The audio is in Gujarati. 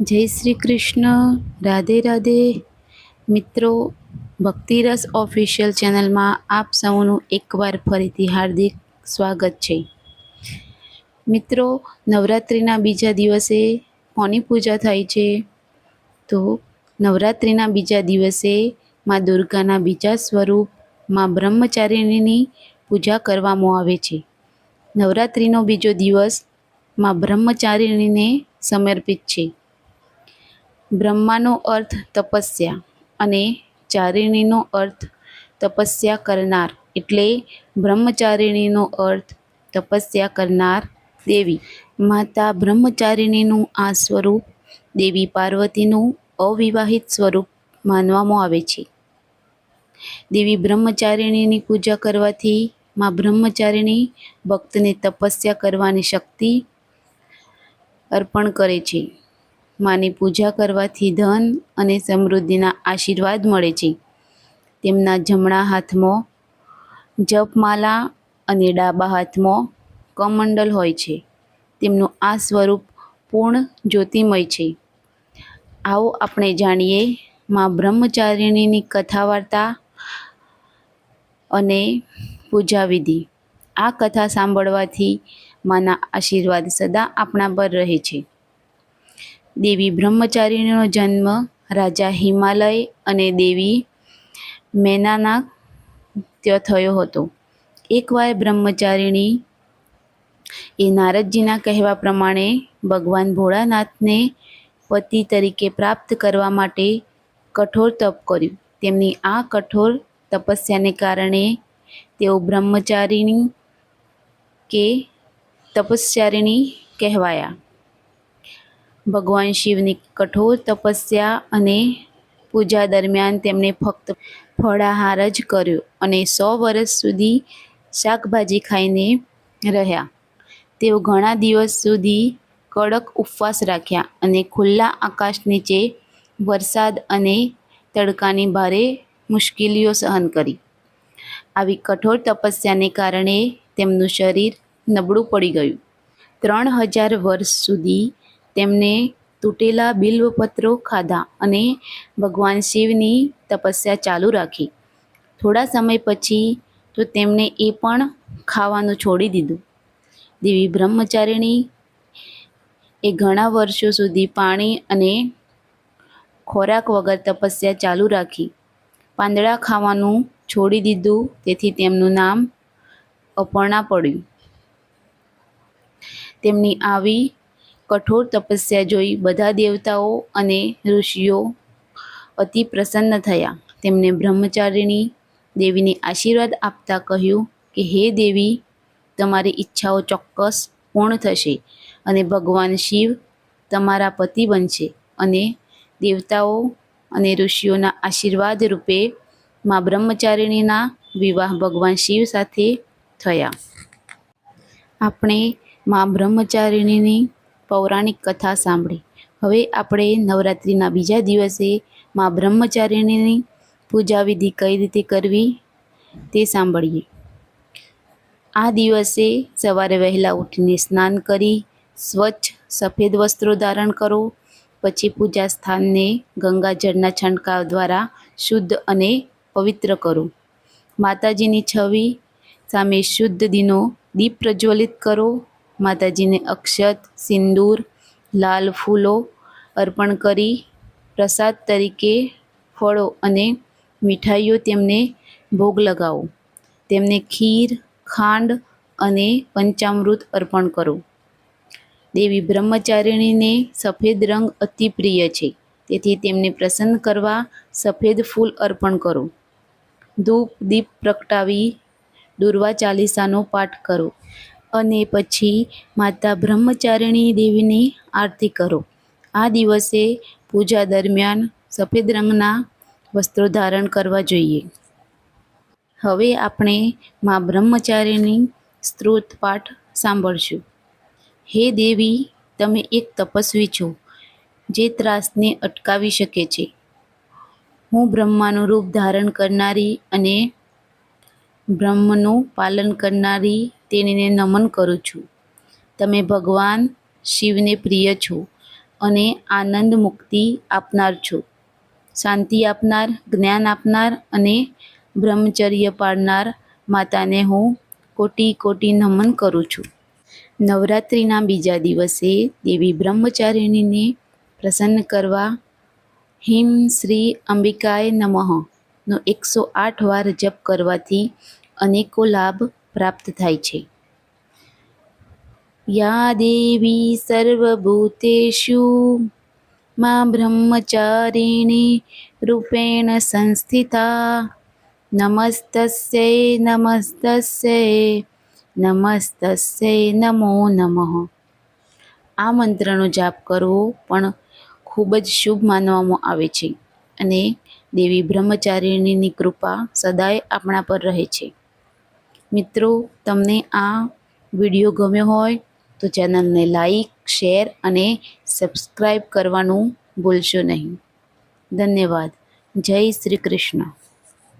જય શ્રી કૃષ્ણ. રાધે રાધે. મિત્રો, ભક્તિરસ ઓફિશિયલ ચેનલમાં આપ સૌનું એકવાર ફરીથી હાર્દિક સ્વાગત છે. મિત્રો, નવરાત્રિના બીજા દિવસે કોની પૂજા થાય છે? તો નવરાત્રિના બીજા દિવસે મા દુર્ગાના બીજા સ્વરૂપમાં બ્રહ્મચારિણીની પૂજા કરવામાં આવે છે. નવરાત્રિનો બીજો દિવસમાં બ્રહ્મચારિણીને સમર્પિત છે. બ્રહ્માનો અર્થ તપસ્યા અને ચારિણીનો અર્થ તપસ્યા કરનાર એટલે બ્રહ્મચારિણીનો અર્થ તપસ્યા કરનાર દેવી. માતા બ્રહ્મચારિણીનું આ સ્વરૂપ દેવી પાર્વતીનું અવિવાહિત સ્વરૂપ માનવામાં આવે છે. દેવી બ્રહ્મચારિણીની પૂજા કરવાથી માં બ્રહ્મચારિણી ભક્તને તપસ્યા કરવાની શક્તિ અર્પણ કરે છે. માની પૂજા કરવાથી ધન અને સમૃદ્ધિના આશીર્વાદ મળે છે. તેમના જમણા હાથમાં જપમાલા અને ડાબા હાથમાં કમંડલ હોય છે. તેમનું આ સ્વરૂપ પૂર્ણ જ્યોતિમય છે. આવો આપણે જાણીએ માં બ્રહ્મચારિણીની કથા વાર્તા અને પૂજા વિધિ આ કથા સાંભળવાથી માના આશીર્વાદ સદા આપણા પર રહે છે. દેવી બ્રહ્મચારીનો જન્મ રાજા હિમાલય અને દેવી મેનાના ત્યાં થયો હતો. એકવાર બ્રહ્મચારિણી એ નારદજીના કહેવા પ્રમાણે ભગવાન ભોળાનાથને પતિ તરીકે પ્રાપ્ત કરવા માટે કઠોર તપ કર્યું. તેમની આ કઠોર તપસ્યાને કારણે તેઓ બ્રહ્મચારિણી કે તપસ્યારિણી કહેવાયા. ભગવાન શિવની કઠોર તપસ્યા અને પૂજા દરમિયાન તેમણે ફક્ત ફળાહાર જ કર્યો અને સો વર્ષ સુધી શાકભાજી ખાઈને રહ્યા. તેઓ ઘણા દિવસ સુધી કડક ઉપવાસ રાખ્યા અને ખુલ્લા આકાશ નીચે વરસાદ અને તડકાની ભારે મુશ્કેલીઓ સહન કરી. આવી કઠોર તપસ્યાને કારણે તેમનું શરીર નબળું પડી ગયું. ત્રણ હજાર વર્ષ સુધી તેમને તૂટેલા બિલ્વપત્રો ખાધા અને ભગવાન શિવની તપસ્યા ચાલુ રાખી. થોડા સમય પછી તો તેમણે એ પણ ખાવાનું છોડી દીધું. દેવી બ્રહ્મચારિણી એ ઘણા વર્ષો સુધી પાણી અને ખોરાક વગર તપસ્યા ચાલુ રાખી. પાંદડા ખાવાનું છોડી દીધું, તેથી તેમનું નામ અપર્ણા પડ્યું. તેમની આવી કઠોર તપસ્યા જોઈ બધા દેવતાઓ અને ઋષિઓ અતિ પ્રસન્ન થયા. તેમણે બ્રહ્મચારિણી દેવીને આશીર્વાદ આપતા કહ્યું કે, હે દેવી, તમારી ઈચ્છાઓ ચોક્કસ પૂર્ણ થશે અને ભગવાન શિવ તમારા પતિ બનશે અને દેવતાઓ અને ઋષિઓના આશીર્વાદ રૂપે માં બ્રહ્મચારિણીના વિવાહ ભગવાન શિવ સાથે થયા. આપણે માં બ્રહ્મચારિણીની પૌરાણિક કથા સાંભળી. હવે આપણે નવરાત્રિના બીજા દિવસે માં બ્રહ્મચારિણીની પૂજા વિધિ કઈ રીતે કરવી તે સાંભળીએ. આ દિવસે સવારે વહેલા ઉઠીને સ્નાન કરી, સ્વચ્છ સફેદ વસ્ત્રો ધારણ કરો, પછી પૂજા સ્થાનને ગંગાજળના છંટકાવ દ્વારા શુદ્ધ અને પવિત્ર કરો. માતાજીની છવી સામે શુદ્ધ દિનો દીપ પ્રજ્વલિત કરો. માતાજીને અક્ષત, સિંદૂર, લાલ ફૂલો અર્પણ કરી પ્રસાદ તરીકે ફળો અને મીઠાઈઓ તેમને ભોગ લગાવો. તેમને ખીર, ખાંડ અને પંચામૃત અર્પણ કરો. દેવી બ્રહ્મચારિણીને સફેદ રંગ અતિ પ્રિય છે. તેથી તેમને પ્રસન્ન કરવા સફેદ ફૂલ અર્પણ કરો. ધૂપ દીપ પ્રગટાવી દુર્વા ચાલીસાનો પાઠ કરો. અને પછી માતા બ્રહ્મચારિણી દેવીની આરતી કરો. આ દિવસે પૂજા દરમિયાન સફેદ રંગના વસ્ત્રો ધારણ કરવા જોઈએ. હવે આપણે માં બ્રહ્મચારીની સ્ત્રોત પાઠ સાંભળશું. હે દેવી, તમે એક તપસ્વી છો, જે ત્રાસને અટકાવી શકે છે. હું બ્રહ્માનું રૂપ ધારણ કરનારી અને બ્રહ્મનું પાલન કરનારી તેણીને નમન કરું છું. તમે ભગવાન શિવને પ્રિય છો અને આનંદ મુક્તિ આપનાર છો. શાંતિ આપનાર, જ્ઞાન આપનાર અને બ્રહ્મચર્ય પાળનાર માતાને હું કોટી કોટી નમન કરું છું. નવરાત્રિના બીજા દિવસે દેવી બ્રહ્મચારિણીને પ્રસન્ન કરવા હિમ શ્રી અંબિકાય નમઃ નો એકસો આઠ વાર જપ કરવાથી અનેકો લાભ પ્રાપ્ત થાય છે. યા દેવી સર્વભૂતેષુ, મા બ્રહ્મચારિણી રૂપેણ સંસ્થિતા, નમસ્તસ્યૈ નમસ્ત નમસ્તસ્યૈ નમો નમઃ. આ મંત્રનો જાપ કરવો પણ ખૂબ જ શુભ માનવામાં આવે છે અને દેવી બ્રહ્મચારિણીની કૃપા સદાય આપણા પર રહે છે. મિત્રો, તમને આ વીડિયો ગમ્યો હોય તો ચેનલને લાઈક, શેર અને સબસ્ક્રાઈબ કરવાનું ભૂલશો નહીં. ધન્યવાદ. જય શ્રી કૃષ્ણ.